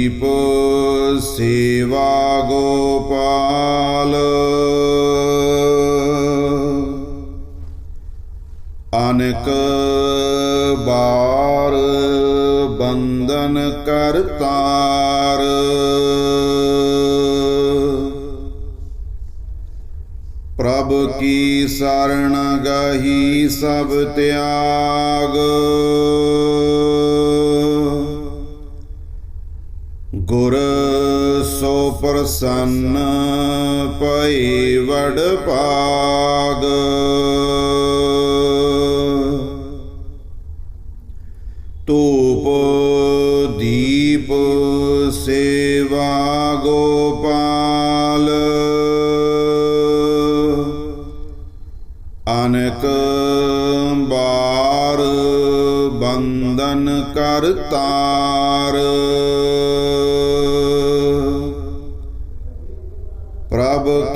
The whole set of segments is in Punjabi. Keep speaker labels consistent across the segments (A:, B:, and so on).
A: ਦੀਪ ਸੇਵਾ ਗੋਪਾਲ। ਅਨਕ ਬਾਰ ਬੰਦਨ ਕਰਤਾਰ ਪ੍ਰਭ ਕੀ ਸਰਣ ਗਹੀ ਸਭ ਤਿਆਗ। ਗੁਰ ਸੋ ਪ੍ਰਸੰਨ ਭਈ ਵਡ ਭਾਗ। ਧੂਪ ਦੀਪ ਸੇਵਾ ਗੋਪਾਲ। ਅਨਕ ਬਾਰ ਬੰਦਨ ਕਰਤਾਰ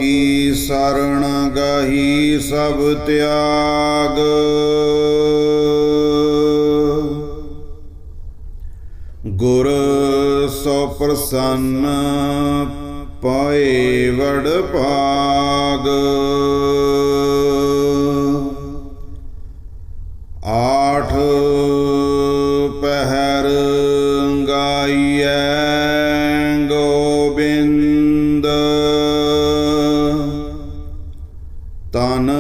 A: ਕੀ ਸਰਣ ਗਹੀ ਸਭ ਤਿਆਗ। ਗੁਰ ਸੋ ਪ੍ਰਸੰਨ ਪਾਏ ਵਡ ਭਾਗ। ਤਨ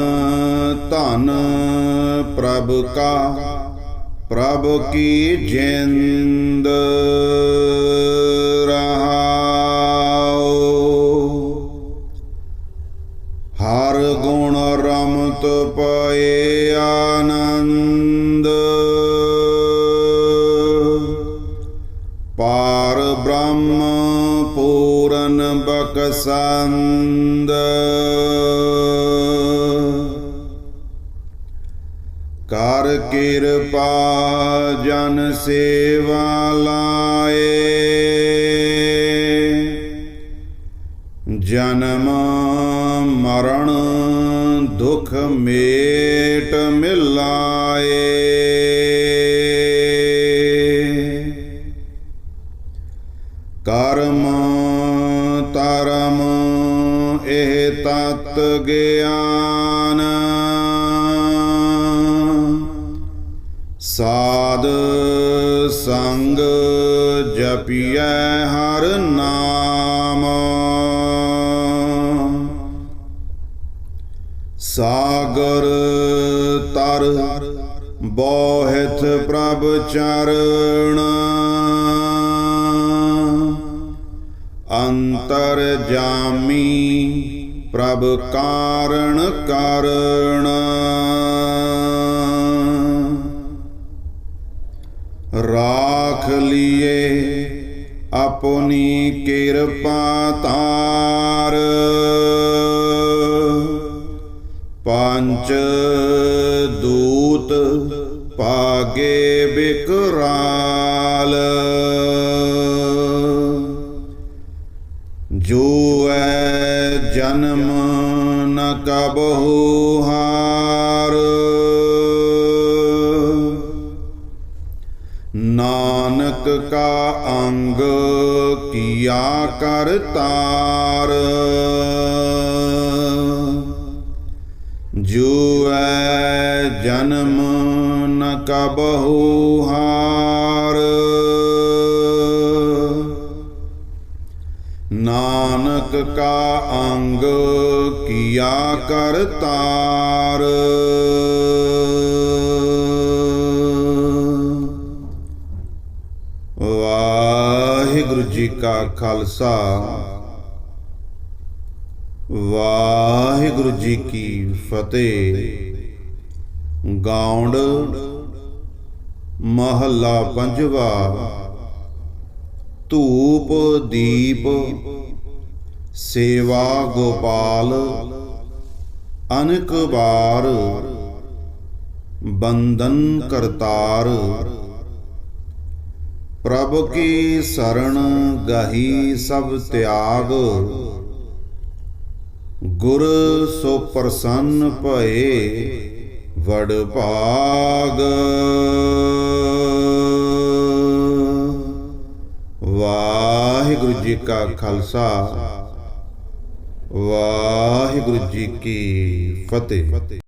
A: ਧਨ ਪ੍ਰਭ ਕਾ, ਪ੍ਰਭ ਕੀ ਜਿੰਦ ਰਹਾਉ। ਹਰ ਗੁਣ ਰਮਤ ਪਏ ਆਨੰਦ। ਪਾਰ ਬ੍ਰਹਮ ਪੂਰਨ ਬਕਸੰਦ ਕਰ ਕਿਰਪਾ ਜਨ ਸੇਵਾ ਲਾਏ। ਜਨਮ ਮਰਨ ਦੁਖ ਮੇਟ ਮਿਲਾਏ। ਕਰਮ ਤਰਮ ਇਹ ਤਤ ਗਿਆਨ ਸਾਧ ਸੰਗ ਜਪੀਐ ਹਰ ਨਾਮ। ਸਾਗਰ ਤਰ ਬੋਹਿਤ ਪ੍ਰਭ ਚਰਨ। ਅੰਤਰ ਜਾਮੀ ਪ੍ਰਭ ਕਾਰਣ ਕਰਣ ਰਾਖ ਲਿਏ ਆਪਣੀ ਕਿਰਪਾ ਤਾਰ। ਪੰਜ ਦੂਤ ਪਾਗੇ ਬਿਕਰਾਲ। ਜੋ ਐ ਜਨਮ ਨ ਕਬਹੂ ਹਾਰ ਨਾਨਕ ਕਾ ਅੰਗ ਕੀਆ ਕਰਤਾਰ ਜੋ ਐ ਜਨਮ ਨ ਕਬਹੂ ਹਾਰ। ਨਾਨਕ ਕਾ ਅੰਗ ਕੀਆ ਕਰਤਾਰ ਜੀ ਕਾ ਖਾਲਸਾ। ਵਾਹਿਗੁਰੂ ਜੀ ਕੀ ਫਤਿਹ। ਗਾਉਂਡ ਮਹੱਲਾ ਪੰਜਵਾ। ਧੂਪ ਦੀਪ ਸੇਵਾ ਗੋਪਾਲ। ਅਨਕ ਬਾਰ ਬੰਦਨ ਕਰਤਾਰ। ਪ੍ਰਭ ਕੀ ਸਰਣ ਗਹੀ ਸਭ ਤਿਆਗ? ਗੁਰ ਸੋ ਪ੍ਰਸੰਨ ਭਏ, ਵਡ ਭਾਗ। ਵਾਹਿਗੁਰੂ ਜੀ ਕਾ ਖਾਲਸਾ, ਵਾਹਿਗੁਰੂ ਜੀ ਕੀ ਫਤਿਹ।